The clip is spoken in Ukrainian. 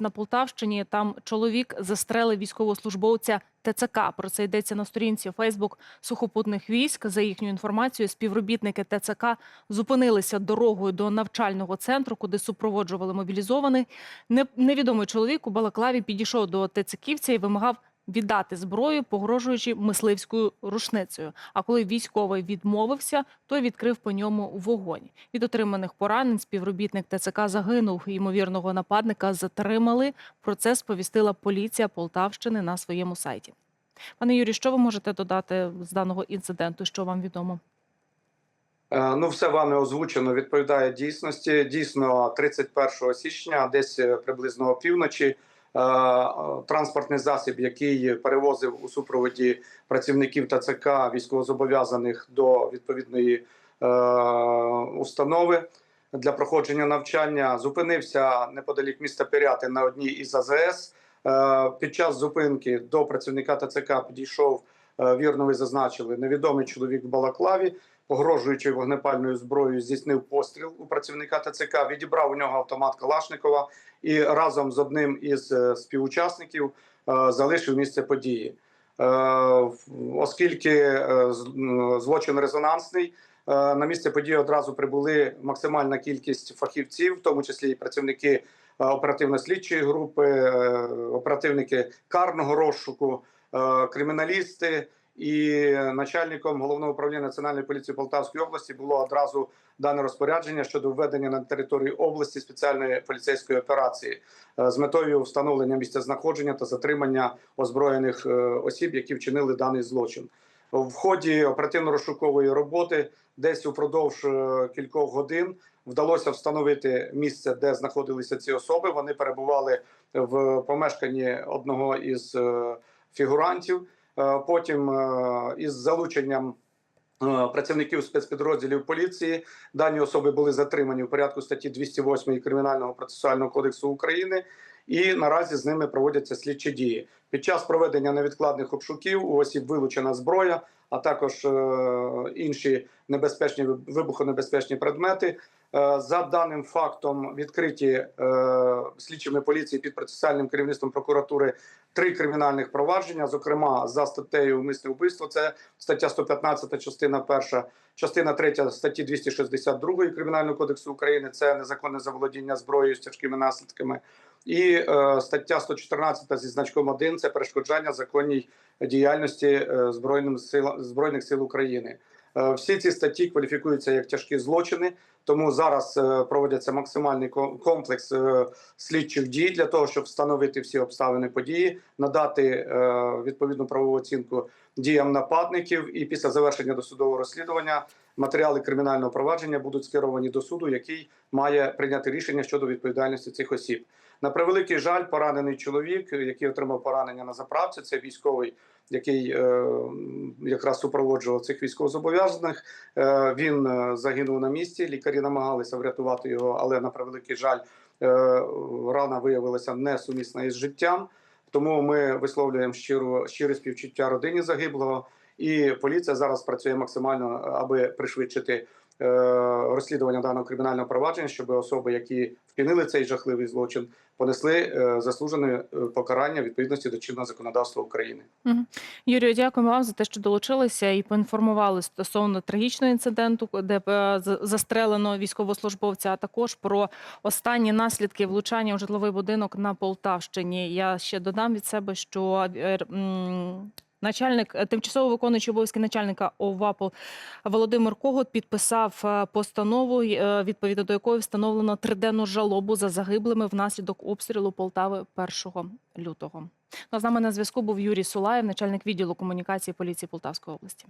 на Полтавщині. Там чоловік застрелив військовослужбовця ТЦК. Про це йдеться на сторінці Фейсбук сухопутних військ. За їхню інформацією, співробітники ТЦК зупинилися дорогою до навчального центру, куди супроводжували мобілізований. Невідомий чоловік у Балаклаві підійшов до ТЦКівця і вимагав віддати зброю, погрожуючи мисливською рушницею. А коли військовий відмовився, той відкрив по ньому вогонь. Від отриманих поранень співробітник ТЦК загинув. Ймовірного нападника затримали. Про це сповістила поліція Полтавщини на своєму сайті. Пане Юрій, що ви можете додати з даного інциденту? Що вам відомо? Е, Ну, все вами озвучено відповідає дійсності. Дійсно, 31 січня, десь е, приблизно опівночі, транспортний засіб, який перевозив у супроводі працівників ТЦК військовозобов'язаних до відповідної е, установи для проходження навчання, зупинився неподалік міста Піряти на одній із АЗС. Е, Під час зупинки до працівника ТЦК підійшов е, вірно. Ви зазначили невідомий чоловік в Балаклаві погрожуючи вогнепальною зброєю, здійснив постріл у працівника ТЦК, відібрав у нього автомат Калашникова і разом з одним із е, співучасників е, залишив місце події. Е, Оскільки е, злочин резонансний, е, на місце події одразу прибули максимальна кількість фахівців, в тому числі і працівники е, оперативно-слідчої групи, е, оперативники карного розшуку, е, криміналісти. І начальником головного управління національної поліції Полтавської області було одразу дане розпорядження щодо введення на території області спеціальної поліцейської операції е, з метою встановлення місця знаходження та затримання озброєних е, осіб, які вчинили даний злочин. В ході оперативно-розшукової роботи десь упродовж е, кількох годин вдалося встановити місце, де знаходилися ці особи. Вони перебували в помешканні одного із е, фігурантів. Е, Потім е, із залученням е, працівників спецпідрозділів поліції дані особи були затримані в порядку статті 208 Кримінального процесуального кодексу України. І наразі з ними проводяться слідчі дії. Під час проведення невідкладних обшуків у осіб вилучена зброя, а також інші небезпечні вибухонебезпечні предмети. Е, За даним фактом відкриті е, слідчими поліції під процесуальним керівництвом прокуратури три кримінальних провадження, зокрема за статтею «Умисне вбивство. Це стаття 115, частина перша, частина третя статті 262 Кримінального кодексу України. Це незаконне заволодіння зброєю з тяжкими наслідками. І е, стаття 114 зі значком 1 – це перешкоджання законній діяльності е, збройним сил збройних сил України. Е, Всі ці статті кваліфікуються як тяжкі злочини, тому зараз е, проводяться максимальний комплекс е, слідчих дій для того, щоб встановити всі обставини події, надати е, відповідну правову оцінку діям нападників. І після завершення досудового розслідування матеріали кримінального провадження будуть скеровані до суду, який має прийняти рішення щодо відповідальності цих осіб. На превеликий жаль, поранений чоловік, який отримав поранення на заправці, це військовий, який е, якраз супроводжував цих військовозобов'язаних. Е, він загинув на місці. Лікарі намагалися врятувати його, але на превеликий жаль, е, рана виявилася несумісна із життям. Тому ми висловлюємо щиру щире співчуття родині загиблого. І поліція зараз працює максимально, аби пришвидшити е, розслідування даного кримінального провадження, щоб особи, які вчинили цей жахливий злочин, понесли е, заслужене е, покарання відповідності до чинного законодавства України. Юрію, дякуємо вам за те, що долучилися і поінформували стосовно трагічного інциденту, де е, застрелено військовослужбовця, а також про останні наслідки влучання у житловий будинок на Полтавщині. Я ще додам від себе, що е, Начальник е, тимчасово виконуючий обов'язки начальника ОВАПО Володимир Когот підписав е, постанову, е, відповідно до якої встановлено триденну жалобу за загиблими внаслідок обстрілу Полтави 1 лютого. Ну, а з нами на зв'язку був Юрій Сулаєв, начальник відділу комунікації поліції Полтавської області.